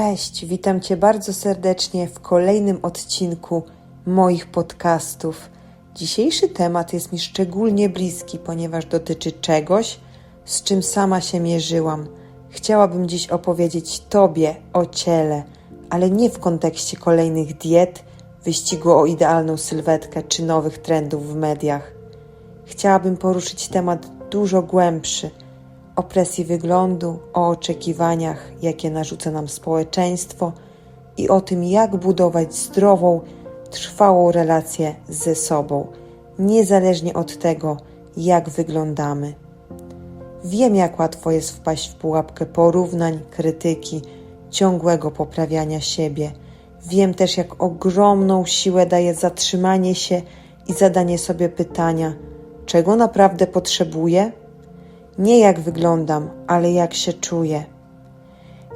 Cześć, witam Cię bardzo serdecznie w kolejnym odcinku moich podcastów. Dzisiejszy temat jest mi szczególnie bliski, ponieważ dotyczy czegoś, z czym sama się mierzyłam. Chciałabym dziś opowiedzieć Tobie o ciele, ale nie w kontekście kolejnych diet, wyścigu o idealną sylwetkę czy nowych trendów w mediach. Chciałabym poruszyć temat dużo głębszy o presji wyglądu, o oczekiwaniach, jakie narzuca nam społeczeństwo i o tym, jak budować zdrową, trwałą relację ze sobą, niezależnie od tego, jak wyglądamy. Wiem, jak łatwo jest wpaść w pułapkę porównań, krytyki, ciągłego poprawiania siebie. Wiem też, jak ogromną siłę daje zatrzymanie się i zadanie sobie pytania, czego naprawdę potrzebuję? Nie jak wyglądam, ale jak się czuję.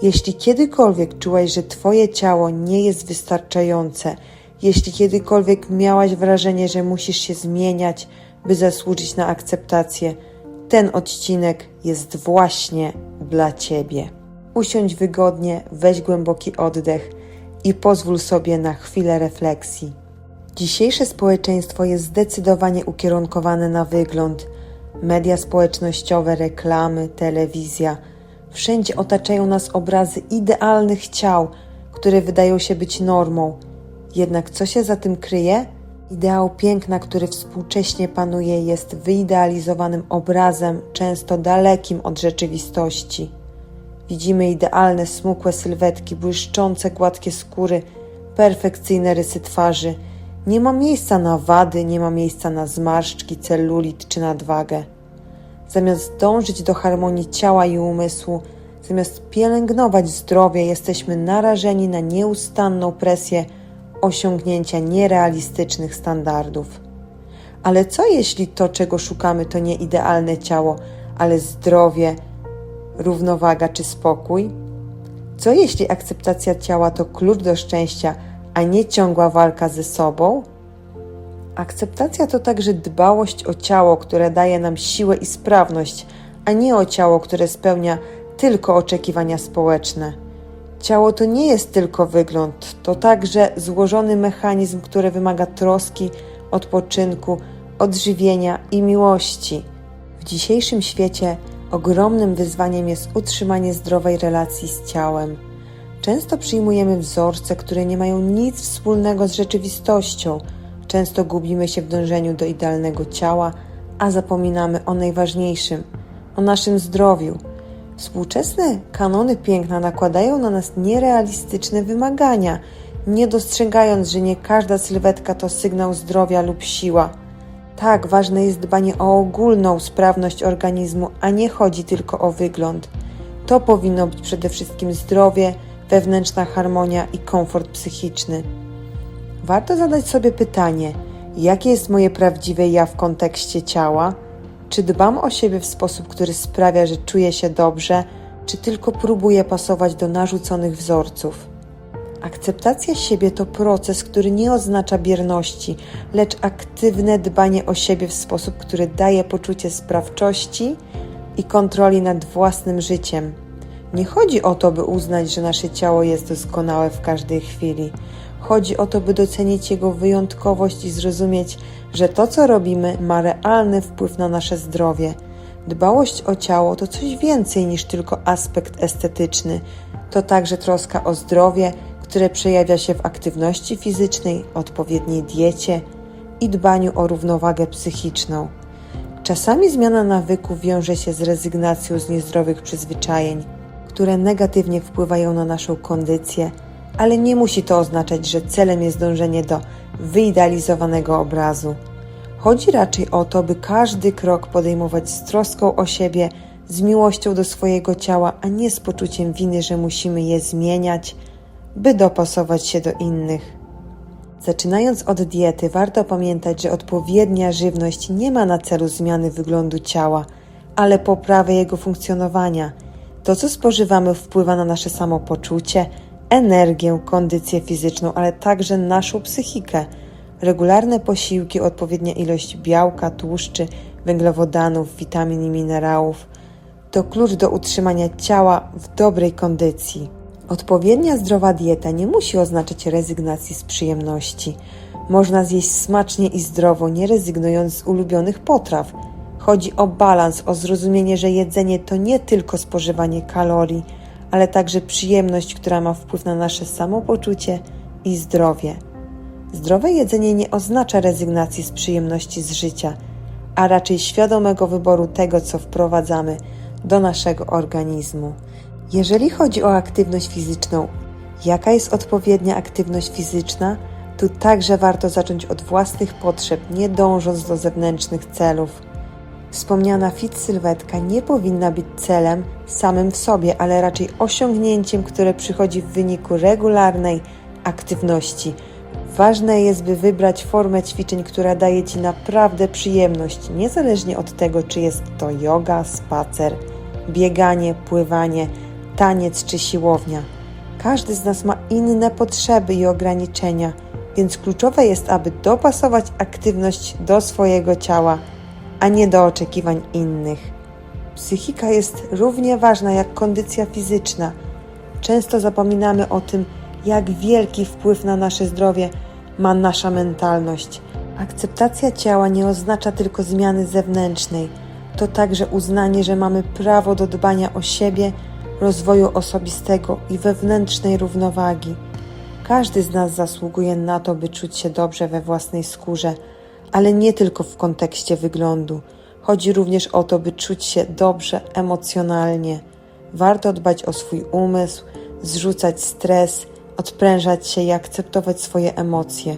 Jeśli kiedykolwiek czułaś, że Twoje ciało nie jest wystarczające, jeśli kiedykolwiek miałaś wrażenie, że musisz się zmieniać, by zasłużyć na akceptację, ten odcinek jest właśnie dla Ciebie. Usiądź wygodnie, weź głęboki oddech i pozwól sobie na chwilę refleksji. Dzisiejsze społeczeństwo jest zdecydowanie ukierunkowane na wygląd. Media społecznościowe, reklamy, telewizja wszędzie otaczają nas obrazy idealnych ciał, które wydają się być normą. Jednak co się za tym kryje? Ideał piękna, który współcześnie panuje, jest wyidealizowanym obrazem, często dalekim od rzeczywistości. Widzimy idealne, smukłe sylwetki, błyszczące, gładkie skóry, perfekcyjne rysy twarzy. Nie ma miejsca na wady, nie ma miejsca na zmarszczki, celulit czy nadwagę. Zamiast dążyć do harmonii ciała i umysłu, zamiast pielęgnować zdrowie, jesteśmy narażeni na nieustanną presję osiągnięcia nierealistycznych standardów. Ale co jeśli to, czego szukamy, to nie idealne ciało, ale zdrowie, równowaga czy spokój? Co jeśli akceptacja ciała to klucz do szczęścia, a nie ciągła walka ze sobą? Akceptacja to także dbałość o ciało, które daje nam siłę i sprawność, a nie o ciało, które spełnia tylko oczekiwania społeczne. Ciało to nie jest tylko wygląd, to także złożony mechanizm, który wymaga troski, odpoczynku, odżywienia i miłości. W dzisiejszym świecie ogromnym wyzwaniem jest utrzymanie zdrowej relacji z ciałem. Często przyjmujemy wzorce, które nie mają nic wspólnego z rzeczywistością. Często gubimy się w dążeniu do idealnego ciała, a zapominamy o najważniejszym o naszym zdrowiu. Współczesne kanony piękna nakładają na nas nierealistyczne wymagania, nie dostrzegając, że nie każda sylwetka to sygnał zdrowia lub siła. Tak, ważne jest dbanie o ogólną sprawność organizmu, a nie chodzi tylko o wygląd. To powinno być przede wszystkim zdrowie, wewnętrzna harmonia i komfort psychiczny. Warto zadać sobie pytanie, jakie jest moje prawdziwe ja w kontekście ciała? Czy dbam o siebie w sposób, który sprawia, że czuję się dobrze, czy tylko próbuję pasować do narzuconych wzorców? Akceptacja siebie to proces, który nie oznacza bierności, lecz aktywne dbanie o siebie w sposób, który daje poczucie sprawczości i kontroli nad własnym życiem. Nie chodzi o to, by uznać, że nasze ciało jest doskonałe w każdej chwili. Chodzi o to, by docenić jego wyjątkowość i zrozumieć, że to, co robimy, ma realny wpływ na nasze zdrowie. Dbałość o ciało to coś więcej niż tylko aspekt estetyczny. To także troska o zdrowie, które przejawia się w aktywności fizycznej, odpowiedniej diecie i dbaniu o równowagę psychiczną. Czasami zmiana nawyków wiąże się z rezygnacją z niezdrowych przyzwyczajeń, które negatywnie wpływają na naszą kondycję, ale nie musi to oznaczać, że celem jest dążenie do wyidealizowanego obrazu. Chodzi raczej o to, by każdy krok podejmować z troską o siebie, z miłością do swojego ciała, a nie z poczuciem winy, że musimy je zmieniać, by dopasować się do innych. Zaczynając od diety, warto pamiętać, że odpowiednia żywność nie ma na celu zmiany wyglądu ciała, ale poprawy jego funkcjonowania. To, co spożywamy, wpływa na nasze samopoczucie, energię, kondycję fizyczną, ale także naszą psychikę. Regularne posiłki, odpowiednia ilość białka, tłuszczy, węglowodanów, witamin i minerałów to klucz do utrzymania ciała w dobrej kondycji. Odpowiednia zdrowa dieta nie musi oznaczać rezygnacji z przyjemności. Można zjeść smacznie i zdrowo, nie rezygnując z ulubionych potraw. Chodzi o balans, o zrozumienie, że jedzenie to nie tylko spożywanie kalorii, ale także przyjemność, która ma wpływ na nasze samopoczucie i zdrowie. Zdrowe jedzenie nie oznacza rezygnacji z przyjemności z życia, a raczej świadomego wyboru tego, co wprowadzamy do naszego organizmu. Jeżeli chodzi o aktywność fizyczną, jaka jest odpowiednia aktywność fizyczna? Tu także warto zacząć od własnych potrzeb, nie dążąc do zewnętrznych celów. Wspomniana fit sylwetka nie powinna być celem samym w sobie, ale raczej osiągnięciem, które przychodzi w wyniku regularnej aktywności. Ważne jest, by wybrać formę ćwiczeń, która daje Ci naprawdę przyjemność, niezależnie od tego, czy jest to yoga, spacer, bieganie, pływanie, taniec czy siłownia. Każdy z nas ma inne potrzeby i ograniczenia, więc kluczowe jest, aby dopasować aktywność do swojego ciała, a nie do oczekiwań innych. Psychika jest równie ważna jak kondycja fizyczna. Często zapominamy o tym, jak wielki wpływ na nasze zdrowie ma nasza mentalność. Akceptacja ciała nie oznacza tylko zmiany zewnętrznej, to także uznanie, że mamy prawo do dbania o siebie, rozwoju osobistego i wewnętrznej równowagi. Każdy z nas zasługuje na to, by czuć się dobrze we własnej skórze, ale nie tylko w kontekście wyglądu. Chodzi również o to, by czuć się dobrze emocjonalnie. Warto dbać o swój umysł, zrzucać stres, odprężać się i akceptować swoje emocje.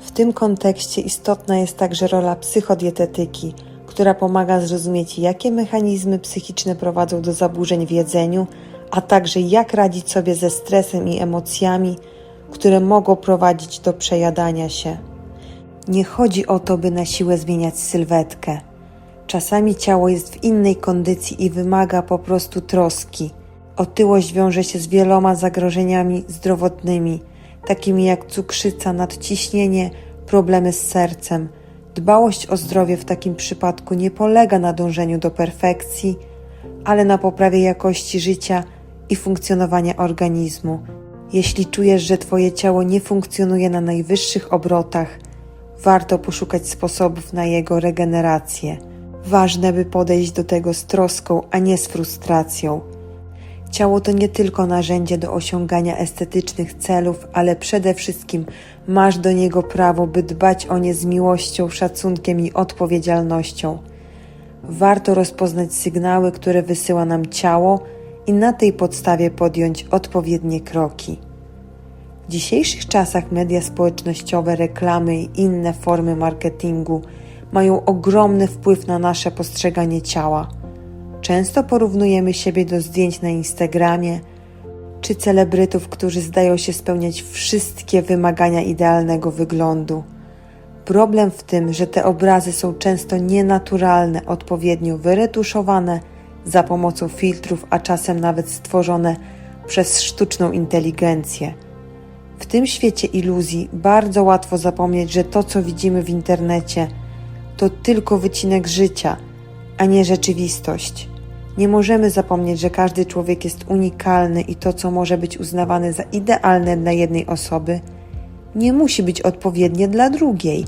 W tym kontekście istotna jest także rola psychodietetyki, która pomaga zrozumieć, jakie mechanizmy psychiczne prowadzą do zaburzeń w jedzeniu, a także jak radzić sobie ze stresem i emocjami, które mogą prowadzić do przejadania się. Nie chodzi o to, by na siłę zmieniać sylwetkę. Czasami ciało jest w innej kondycji i wymaga po prostu troski. Otyłość wiąże się z wieloma zagrożeniami zdrowotnymi, takimi jak cukrzyca, nadciśnienie, problemy z sercem. Dbałość o zdrowie w takim przypadku nie polega na dążeniu do perfekcji, ale na poprawie jakości życia i funkcjonowania organizmu. Jeśli czujesz, że Twoje ciało nie funkcjonuje na najwyższych obrotach, warto poszukać sposobów na jego regenerację. Ważne, by podejść do tego z troską, a nie z frustracją. Ciało to nie tylko narzędzie do osiągania estetycznych celów, ale przede wszystkim masz do niego prawo, by dbać o nie z miłością, szacunkiem i odpowiedzialnością. Warto rozpoznać sygnały, które wysyła nam ciało i na tej podstawie podjąć odpowiednie kroki. W dzisiejszych czasach media społecznościowe, reklamy i inne formy marketingu mają ogromny wpływ na nasze postrzeganie ciała. Często porównujemy siebie do zdjęć na Instagramie czy celebrytów, którzy zdają się spełniać wszystkie wymagania idealnego wyglądu. Problem w tym, że te obrazy są często nienaturalne, odpowiednio wyretuszowane za pomocą filtrów, a czasem nawet stworzone przez sztuczną inteligencję. W tym świecie iluzji bardzo łatwo zapomnieć, że to, co widzimy w internecie, to tylko wycinek życia, a nie rzeczywistość. Nie możemy zapomnieć, że każdy człowiek jest unikalny i to, co może być uznawane za idealne dla jednej osoby, nie musi być odpowiednie dla drugiej.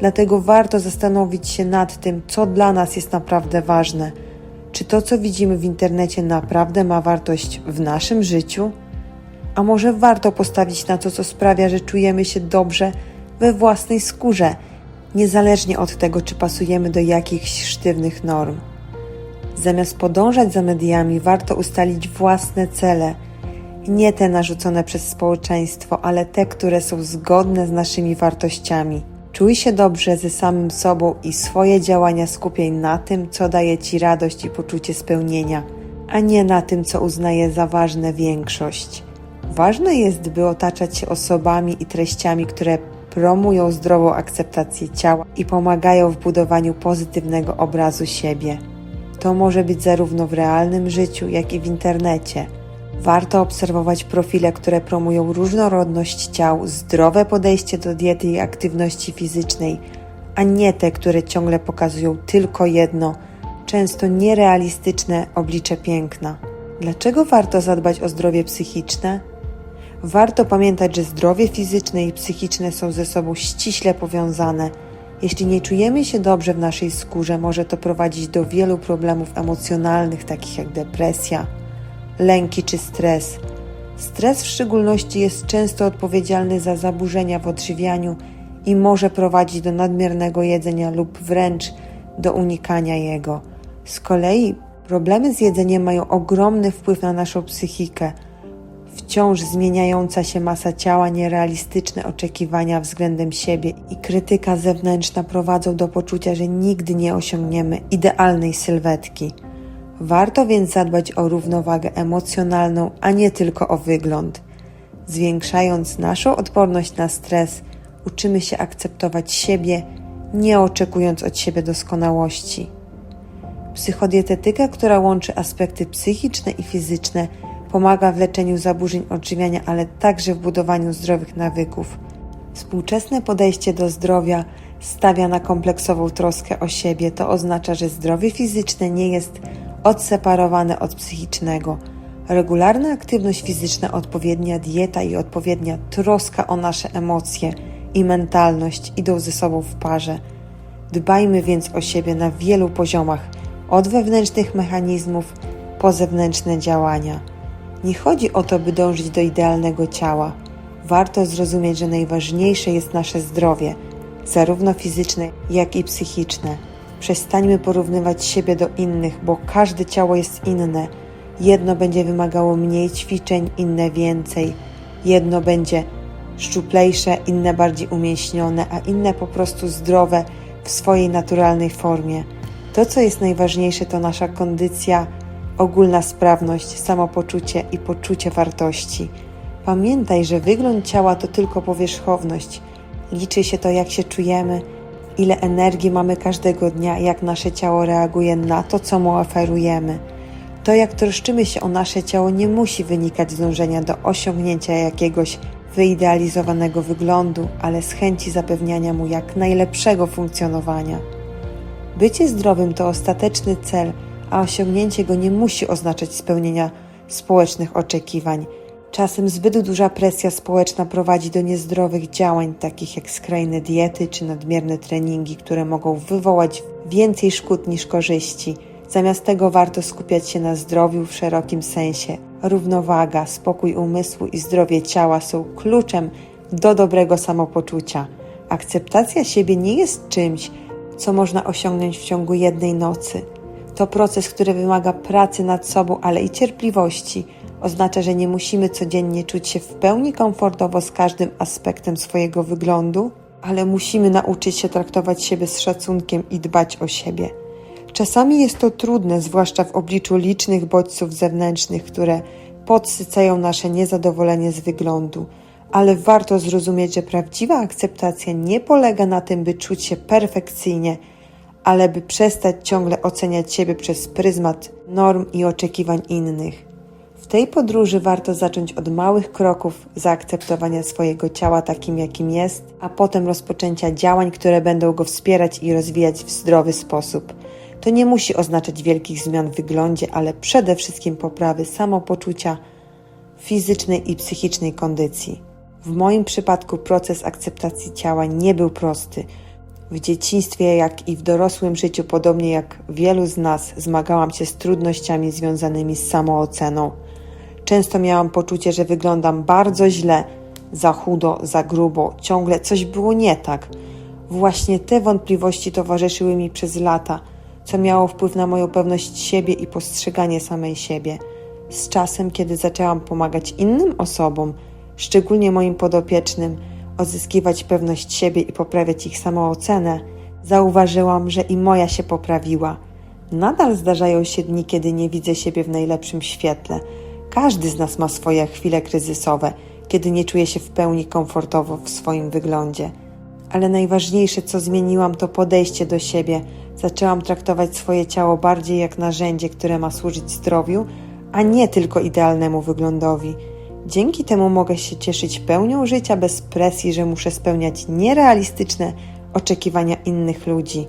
Dlatego warto zastanowić się nad tym, co dla nas jest naprawdę ważne. Czy to, co widzimy w internecie, naprawdę ma wartość w naszym życiu? A może warto postawić na to, co sprawia, że czujemy się dobrze we własnej skórze, niezależnie od tego, czy pasujemy do jakichś sztywnych norm. Zamiast podążać za mediami, warto ustalić własne cele, nie te narzucone przez społeczeństwo, ale te, które są zgodne z naszymi wartościami. Czuj się dobrze ze samym sobą i swoje działania skupiaj na tym, co daje Ci radość i poczucie spełnienia, a nie na tym, co uznaje za ważne większość. Ważne jest, by otaczać się osobami i treściami, które promują zdrową akceptację ciała i pomagają w budowaniu pozytywnego obrazu siebie. To może być zarówno w realnym życiu, jak i w internecie. Warto obserwować profile, które promują różnorodność ciał, zdrowe podejście do diety i aktywności fizycznej, a nie te, które ciągle pokazują tylko jedno, często nierealistyczne oblicze piękna. Dlaczego warto zadbać o zdrowie psychiczne? Warto pamiętać, że zdrowie fizyczne i psychiczne są ze sobą ściśle powiązane. Jeśli nie czujemy się dobrze w naszej skórze, może to prowadzić do wielu problemów emocjonalnych, takich jak depresja, lęki czy stres. Stres w szczególności jest często odpowiedzialny za zaburzenia w odżywianiu i może prowadzić do nadmiernego jedzenia lub wręcz do unikania jego. Z kolei problemy z jedzeniem mają ogromny wpływ na naszą psychikę. Wciąż zmieniająca się masa ciała, nierealistyczne oczekiwania względem siebie i krytyka zewnętrzna prowadzą do poczucia, że nigdy nie osiągniemy idealnej sylwetki. Warto więc zadbać o równowagę emocjonalną, a nie tylko o wygląd. Zwiększając naszą odporność na stres, uczymy się akceptować siebie, nie oczekując od siebie doskonałości. Psychodietetyka, która łączy aspekty psychiczne i fizyczne, pomaga w leczeniu zaburzeń odżywiania, ale także w budowaniu zdrowych nawyków. Współczesne podejście do zdrowia stawia na kompleksową troskę o siebie. To oznacza, że zdrowie fizyczne nie jest odseparowane od psychicznego. Regularna aktywność fizyczna, odpowiednia dieta i odpowiednia troska o nasze emocje i mentalność idą ze sobą w parze. Dbajmy więc o siebie na wielu poziomach, od wewnętrznych mechanizmów po zewnętrzne działania. Nie chodzi o to, by dążyć do idealnego ciała. Warto zrozumieć, że najważniejsze jest nasze zdrowie, zarówno fizyczne, jak i psychiczne. Przestańmy porównywać siebie do innych, bo każde ciało jest inne. Jedno będzie wymagało mniej ćwiczeń, inne więcej. Jedno będzie szczuplejsze, inne bardziej umięśnione, a inne po prostu zdrowe w swojej naturalnej formie. To, co jest najważniejsze, to nasza kondycja, ogólna sprawność, samopoczucie i poczucie wartości. Pamiętaj, że wygląd ciała to tylko powierzchowność. Liczy się to, jak się czujemy, ile energii mamy każdego dnia, jak nasze ciało reaguje na to, co mu oferujemy. To, jak troszczymy się o nasze ciało, nie musi wynikać z dążenia do osiągnięcia jakiegoś wyidealizowanego wyglądu, ale z chęci zapewniania mu jak najlepszego funkcjonowania. Bycie zdrowym to ostateczny cel, a osiągnięcie go nie musi oznaczać spełnienia społecznych oczekiwań. Czasem zbyt duża presja społeczna prowadzi do niezdrowych działań, takich jak skrajne diety czy nadmierne treningi, które mogą wywołać więcej szkód niż korzyści. Zamiast tego warto skupiać się na zdrowiu w szerokim sensie. Równowaga, spokój umysłu i zdrowie ciała są kluczem do dobrego samopoczucia. Akceptacja siebie nie jest czymś, co można osiągnąć w ciągu jednej nocy. To proces, który wymaga pracy nad sobą, ale i cierpliwości. Oznacza, że nie musimy codziennie czuć się w pełni komfortowo z każdym aspektem swojego wyglądu, ale musimy nauczyć się traktować siebie z szacunkiem i dbać o siebie. Czasami jest to trudne, zwłaszcza w obliczu licznych bodźców zewnętrznych, które podsycają nasze niezadowolenie z wyglądu, ale warto zrozumieć, że prawdziwa akceptacja nie polega na tym, by czuć się perfekcyjnie, ale by przestać ciągle oceniać siebie przez pryzmat norm i oczekiwań innych. W tej podróży warto zacząć od małych kroków zaakceptowania swojego ciała takim, jakim jest, a potem rozpoczęcia działań, które będą go wspierać i rozwijać w zdrowy sposób. To nie musi oznaczać wielkich zmian w wyglądzie, ale przede wszystkim poprawy samopoczucia, fizycznej i psychicznej kondycji. W moim przypadku proces akceptacji ciała nie był prosty. W dzieciństwie, jak i w dorosłym życiu, podobnie jak wielu z nas, zmagałam się z trudnościami związanymi z samooceną. Często miałam poczucie, że wyglądam bardzo źle, za chudo, za grubo, ciągle coś było nie tak. Właśnie te wątpliwości towarzyszyły mi przez lata, co miało wpływ na moją pewność siebie i postrzeganie samej siebie. Z czasem, kiedy zaczęłam pomagać innym osobom, szczególnie moim podopiecznym, odzyskiwać pewność siebie i poprawiać ich samoocenę, zauważyłam, że i moja się poprawiła. Nadal zdarzają się dni, kiedy nie widzę siebie w najlepszym świetle. Każdy z nas ma swoje chwile kryzysowe, kiedy nie czuje się w pełni komfortowo w swoim wyglądzie. Ale najważniejsze, co zmieniłam, to podejście do siebie. Zaczęłam traktować swoje ciało bardziej jak narzędzie, które ma służyć zdrowiu, a nie tylko idealnemu wyglądowi. Dzięki temu mogę się cieszyć pełnią życia bez presji, że muszę spełniać nierealistyczne oczekiwania innych ludzi.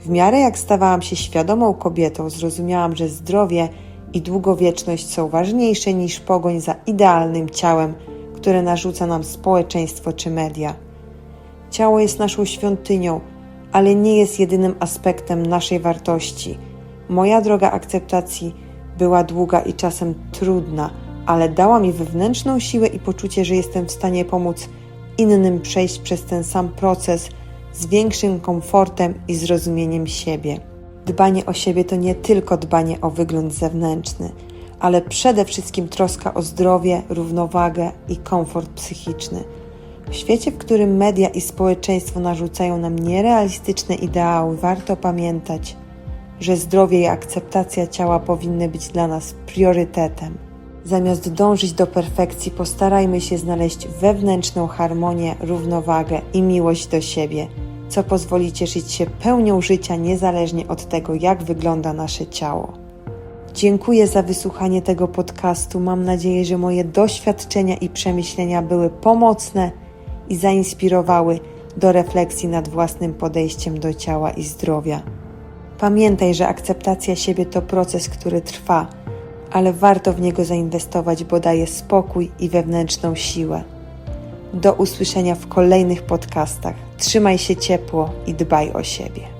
W miarę jak stawałam się świadomą kobietą, zrozumiałam, że zdrowie i długowieczność są ważniejsze niż pogoń za idealnym ciałem, które narzuca nam społeczeństwo czy media. Ciało jest naszą świątynią, ale nie jest jedynym aspektem naszej wartości. Moja droga akceptacji była długa i czasem trudna, ale dała mi wewnętrzną siłę i poczucie, że jestem w stanie pomóc innym przejść przez ten sam proces z większym komfortem i zrozumieniem siebie. Dbanie o siebie to nie tylko dbanie o wygląd zewnętrzny, ale przede wszystkim troska o zdrowie, równowagę i komfort psychiczny. W świecie, w którym media i społeczeństwo narzucają nam nierealistyczne ideały, warto pamiętać, że zdrowie i akceptacja ciała powinny być dla nas priorytetem. Zamiast dążyć do perfekcji, postarajmy się znaleźć wewnętrzną harmonię, równowagę i miłość do siebie, co pozwoli cieszyć się pełnią życia niezależnie od tego, jak wygląda nasze ciało. Dziękuję za wysłuchanie tego podcastu. Mam nadzieję, że moje doświadczenia i przemyślenia były pomocne i zainspirowały do refleksji nad własnym podejściem do ciała i zdrowia. Pamiętaj, że akceptacja siebie to proces, który trwa, ale warto w niego zainwestować, bo daje spokój i wewnętrzną siłę. Do usłyszenia w kolejnych podcastach. Trzymaj się ciepło i dbaj o siebie.